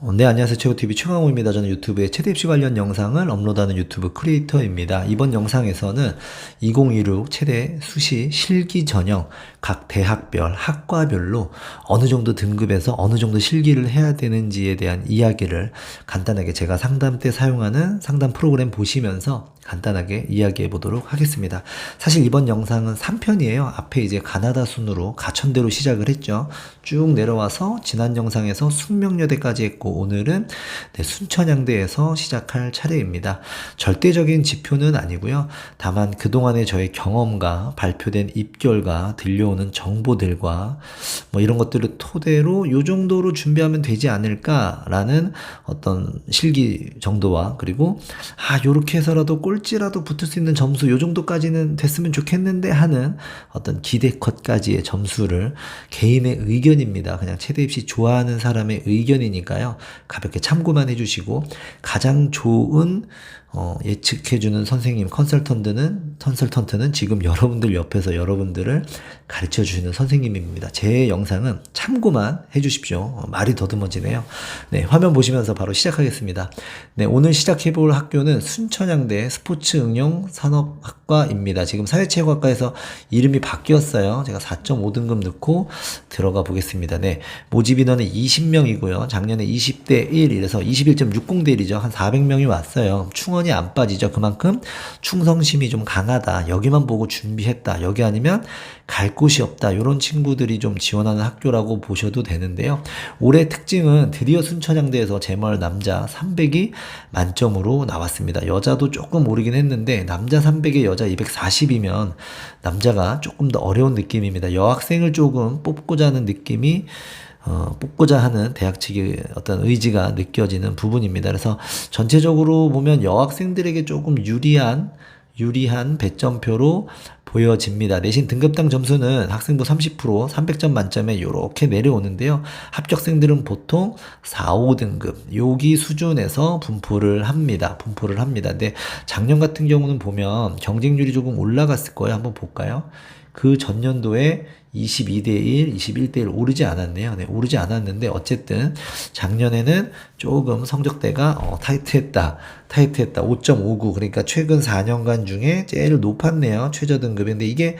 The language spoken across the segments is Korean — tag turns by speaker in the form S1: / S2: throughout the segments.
S1: 어, 네, 안녕하세요. 최고TV 최강호입니다. 저는 유튜브에 최대 입시 관련 영상을 업로드하는 유튜브 크리에이터입니다. 이번 영상에서는 2016 최대 수시 실기 전형 각 대학별, 학과별로 어느 정도 등급에서 어느 정도 실기를 해야 되는지에 대한 이야기를 간단하게 제가 상담 때 사용하는 상담 프로그램 보시면서 간단하게 이야기해 보도록 하겠습니다. 사실 이번 영상은 3편이에요. 앞에 이제 가나다 순으로 가천대로 시작을 했죠. 쭉 내려와서 지난 영상에서 숙명여대까지 했고 오늘은 네, 순천향대에서 시작할 차례입니다. 절대적인 지표는 아니고요. 다만 그동안의 저의 경험과 발표된 입결과 들려오는 정보들과 뭐 이런 것들을 토대로 요 정도로 준비하면 되지 않을까라는 어떤 실기 정도와 그리고 아 요렇게 해서라도 꼴 찌라도 붙을 수 있는 점수 요 정도까지는 됐으면 좋겠는데 하는 어떤 기대컷까지의 점수를 개인의 의견입니다. 그냥 최대 입시 좋아하는 사람의 의견이니까요. 가볍게 참고만 해주시고 가장 좋은 어, 예측해주는 선생님 컨설턴트는 컨설턴트는 지금 여러분들 옆에서 여러분들을 가르쳐 주시는 선생님입니다. 제 영상은 참고만 해주십시오. 어, 말이 더듬어지네요. 네, 화면 보시면서 바로 시작하겠습니다. 네, 오늘 시작해볼 학교는 순천향대 스포츠 응용 산업학과입니다. 지금 사회체육학과에서 이름이 바뀌었어요. 제가 4.5등급 넣고 들어가 보겠습니다. 네, 모집 인원은 20명이고요. 작년에 20대 1, 이래서 21.60대 1이죠. 한 400명이 왔어요. 충원 이안 빠지죠. 그만큼 충성심이 좀 강하다. 여기만 보고 준비했다. 여기 아니면 갈 곳이 없다. 이런 친구들이 좀 지원하는 학교라고 보셔도 되는데요. 올해 특징은 드디어 순천향대에서 제멀 남자 300이 만점으로 나왔습니다. 여자도 조금 오르긴 했는데 남자 300에 여자 240이면 남자가 조금 더 어려운 느낌입니다. 여학생을 조금 뽑고자 하는 느낌이 어, 뽑고자 하는 대학 측의 어떤 의지가 느껴지는 부분입니다. 그래서 전체적으로 보면 여학생들에게 조금 유리한 유리한 배점표로 보여집니다. 내신 등급당 점수는 학생부 30% 300점 만점에 이렇게 내려오는데요. 합격생들은 보통 4, 5등급 여기 수준에서 분포를 합니다. 분포를 합니다. 근데 작년 같은 경우는 보면 경쟁률이 조금 올라갔을 거예요. 한번 볼까요? 그 전년도에 22대 1, 21대 1 오르지 않았네요. 네, 오르지 않았는데 어쨌든 작년에는 조금 성적대가 어, 타이트했다. 타이트했다. 5.59. 그러니까 최근 4년간 중에 제일 높았네요. 최저 등급인데 이게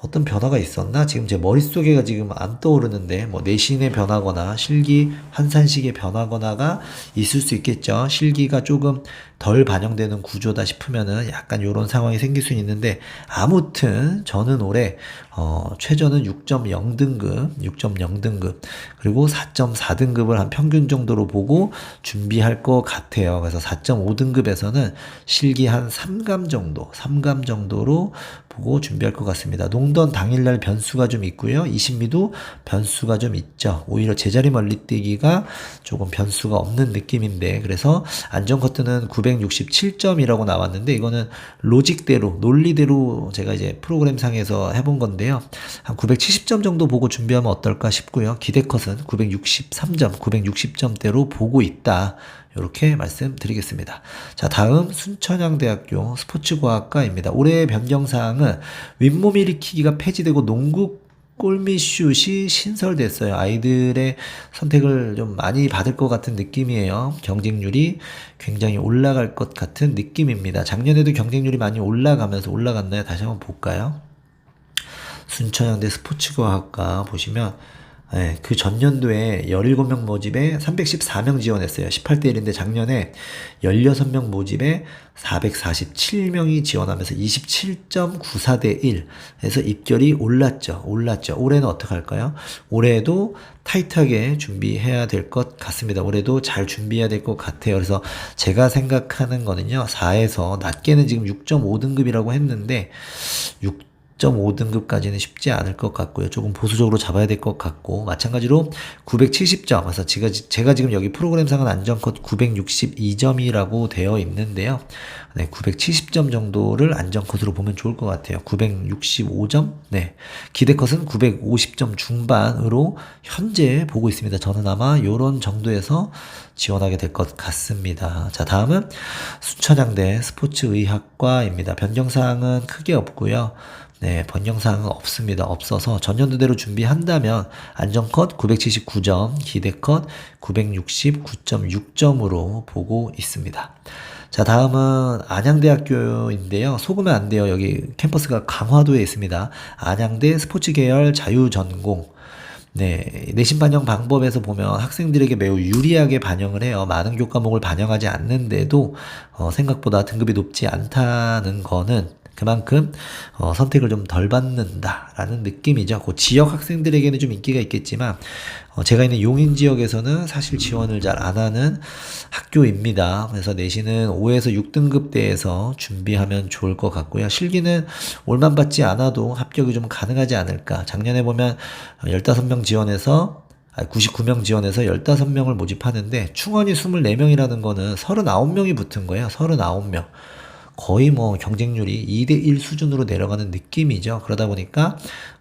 S1: 어떤 변화가 있었나? 지금 제 머릿속에가 지금 안 떠오르는데 뭐 내신의 변화거나 실기 환산식의 변화거나가 있을 수 있겠죠. 실기가 조금 덜 반영되는 구조다 싶으면은 약간 이런 상황이 생길 수 있는데 아무튼 저는 올해 어, 최저는 6.0등급, 6.0등급, 그리고 4.4등급을 한 평균 정도로 보고 준비할 것 같아요. 그래서 4.5등급에서는 실기 한 3감 정도, 3감 정도로 보고 준비할 것 같습니다. 농던 당일날 변수가 좀 있고요. 이신미도 변수가 좀 있죠. 오히려 제자리 멀리뛰기가 조금 변수가 없는 느낌인데, 그래서 안전커트는 967점이라고 나왔는데, 이거는 로직대로, 논리대로 제가 이제 프로그램상에서 해본 건데요. 한 970점 정도 보고 준비하면 어떨까 싶고요. 기대컷은 963점, 960점대로 보고 있다. 이렇게 말씀드리겠습니다. 자, 다음 순천향대학교 스포츠과학과입니다. 올해 변경사항은 윗몸 일으키기가 폐지되고 농구 골미슛이 신설됐어요. 아이들의 선택을 좀 많이 받을 것 같은 느낌이에요. 경쟁률이 굉장히 올라갈 것 같은 느낌입니다. 작년에도 경쟁률이 많이 올라가면서 올라갔나요? 다시 한번 볼까요? 순천향대 스포츠과학과 보시면 네, 그 전년도에 17명 모집에 314명 지원했어요. 18대 1인데 작년에 16명 모집에 447명이 지원하면서 27.94대 1 에서 입결이 올랐죠. 올랐죠. 올해는 어떻게 할까요? 올해도 타이트하게 준비해야 될 것 같습니다. 올해도 잘 준비해야 될 것 같아요. 그래서 제가 생각하는 거는요. 4에서 낮게는 지금 6.5등급이라고 했는데 6 6.5등급까지는 쉽지 않을 것 같고요. 조금 보수적으로 잡아야 될 것 같고 마찬가지로 970점 그래서 제가, 제가 지금 여기 프로그램상은 안전컷 962점이라고 되어 있는데요. 네, 970점 정도를 안전컷으로 보면 좋을 것 같아요. 965점? 네. 기대컷은 950점 중반으로 현재 보고 있습니다. 저는 아마 요런 정도에서 지원하게 될 것 같습니다. 자, 다음은 순천향대 스포츠의학과입니다. 변경사항은 크게 없고요. 네, 번 영상은 없습니다. 없어서 전년도대로 준비한다면 안전컷 979점, 기대컷 969.6점으로 보고 있습니다. 자, 다음은 안양대학교인데요. 속으면 안 돼요. 여기 캠퍼스가 강화도에 있습니다. 안양대 스포츠 계열 자유전공. 네, 내신 반영 방법에서 보면 학생들에게 매우 유리하게 반영을 해요. 많은 교과목을 반영하지 않는데도 어, 생각보다 등급이 높지 않다는 거는 그만큼 어, 선택을 좀 덜 받는다라는 느낌이죠. 그 지역 학생들에게는 좀 인기가 있겠지만 어, 제가 있는 용인 지역에서는 사실 지원을 잘 안 하는 학교입니다. 그래서 내신은 5에서 6등급 대에서 준비하면 좋을 것 같고요. 실기는 올만 받지 않아도 합격이 좀 가능하지 않을까. 작년에 보면 15명 지원해서 99명 지원해서 15명을 모집하는데 충원이 24명이라는 거는 39명이 붙은 거예요. 39명. 거의 뭐 경쟁률이 2대1 수준으로 내려가는 느낌이죠. 그러다 보니까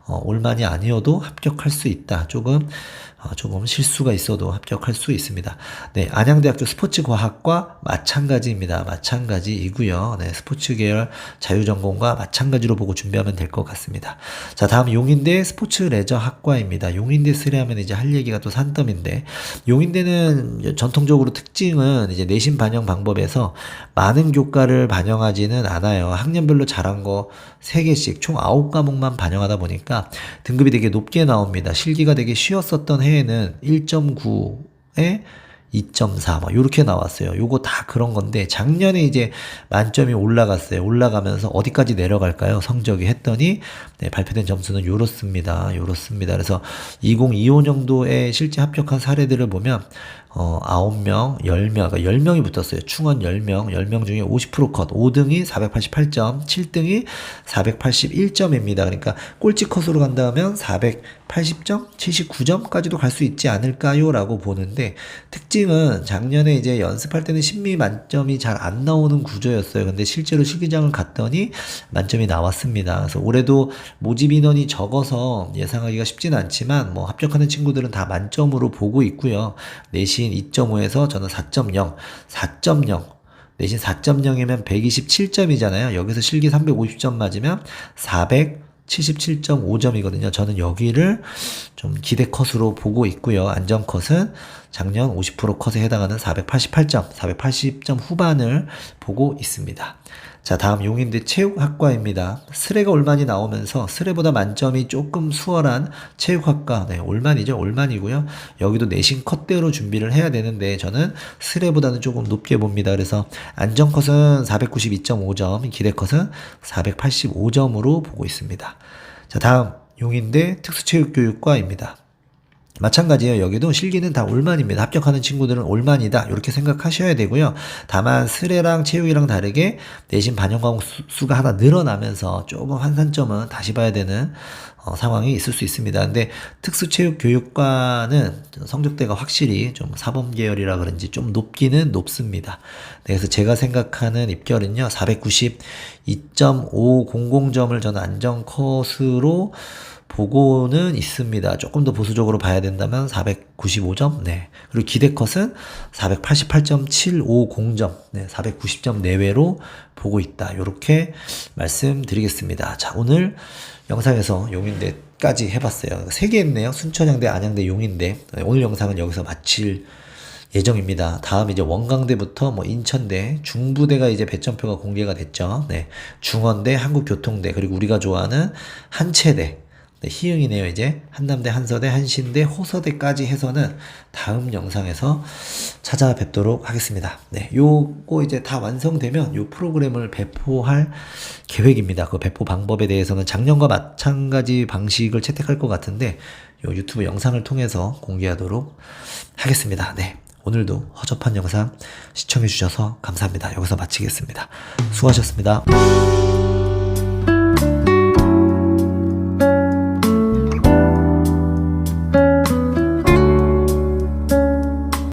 S1: 어, 올만이 아니어도 합격할 수 있다. 조금 어, 조금 실수가 있어도 합격할 수 있습니다. 네, 안양대학교 스포츠과학과 마찬가지입니다. 마찬가지이고요. 네, 스포츠 계열 자유전공과 마찬가지로 보고 준비하면 될 것 같습니다. 자, 다음 용인대 스포츠 레저 학과입니다. 용인대 쓰레하면 이제 할 얘기가 또 산더미인데 용인대는 전통적으로 특징은 이제 내신 반영 방법에서 많은 교과를 반영하지는 않아요. 학년별로 잘한 거 3개씩 총 9과목만 반영하다 보니까 등급이 되게 높게 나옵니다. 실기가 되게 쉬웠었던 해 에는 1.9에 2.4, 막, 요렇게 나왔어요. 요거 다 그런 건데, 작년에 이제 만점이 올라갔어요. 올라가면서 어디까지 내려갈까요? 성적이 했더니, 네, 발표된 점수는 요렇습니다. 요렇습니다. 그래서 2025년도에 실제 합격한 사례들을 보면, 어, 9명, 10명, 그러니까 10명이 붙었어요. 충원 10명, 10명 중에 50% 컷, 5등이 488점, 7등이 481점입니다. 그러니까 꼴찌 컷으로 간다면 480점, 79점까지도 갈 수 있지 않을까요? 라고 보는데, 특징은 작년에 이제 연습할 때는 심리 만점이 잘 안 나오는 구조였어요. 근데 실제로 실기장을 갔더니 만점이 나왔습니다. 그래서 올해도 모집 인원이 적어서 예상하기가 쉽지는 않지만, 뭐 합격하는 친구들은 다 만점으로 보고 있고요. 내신 2.5에서 저는 4.0, 4.0, 내신 4.0이면 127점이잖아요. 여기서 실기 350점 맞으면 477.5점이거든요. 저는 여기를 좀 기대 컷으로 보고 있고요. 안전 컷은 작년 50% 컷에 해당하는 488점, 480점 후반을 보고 있습니다. 자, 다음 용인대 체육학과입니다. 스레가 올만이 나오면서 스레보다 만점이 조금 수월한 체육학과, 네, 올만이죠. 올만이고요. 여기도 내신 컷대로 준비를 해야 되는데 저는 스레보다는 조금 높게 봅니다. 그래서 안전 컷은 492.5점, 기대 컷은 485점으로 보고 있습니다. 자, 다음 용인대 특수체육교육과입니다. 마찬가지예요. 여기도 실기는 다 올만입니다. 합격하는 친구들은 올만이다. 이렇게 생각하셔야 되고요. 다만 스레랑 체육이랑 다르게 내신 반영 과목 수, 가 하나 늘어나면서 조금 환산점은 다시 봐야 되는 어, 상황이 있을 수 있습니다. 근데 특수체육교육과는 성적대가 확실히 좀 사범 계열이라 그런지 좀 높기는 높습니다. 네, 그래서 제가 생각하는 입결은요. 492.500점을 저는 안정 컷으로 보고는 있습니다. 조금 더 보수적으로 봐야 된다면 495점, 네. 그리고 기대컷은 488.750점, 네. 490점 내외로 보고 있다. 이렇게 말씀드리겠습니다. 자, 오늘 영상에서 용인대까지 해봤어요. 세개 했네요. 순천향대, 안양대, 용인대. 네, 오늘 영상은 여기서 마칠 예정입니다. 다음 이제 원광대부터 뭐 인천대, 중부대가 이제 배점표가 공개가 됐죠. 네. 중원대, 한국교통대, 그리고 우리가 좋아하는 한체대, 네, 희응이네요. 이제 한남대, 한서대, 한신대, 호서대까지 해서는 다음 영상에서 찾아뵙도록 하겠습니다. 네, 요거 이제 다 완성되면 요 프로그램을 배포할 계획입니다. 그 배포 방법에 대해서는 작년과 마찬가지 방식을 채택할 것 같은데 요 유튜브 영상을 통해서 공개하도록 하겠습니다. 네. 오늘도 허접한 영상 시청해 주셔서 감사합니다. 여기서 마치겠습니다. 수고하셨습니다.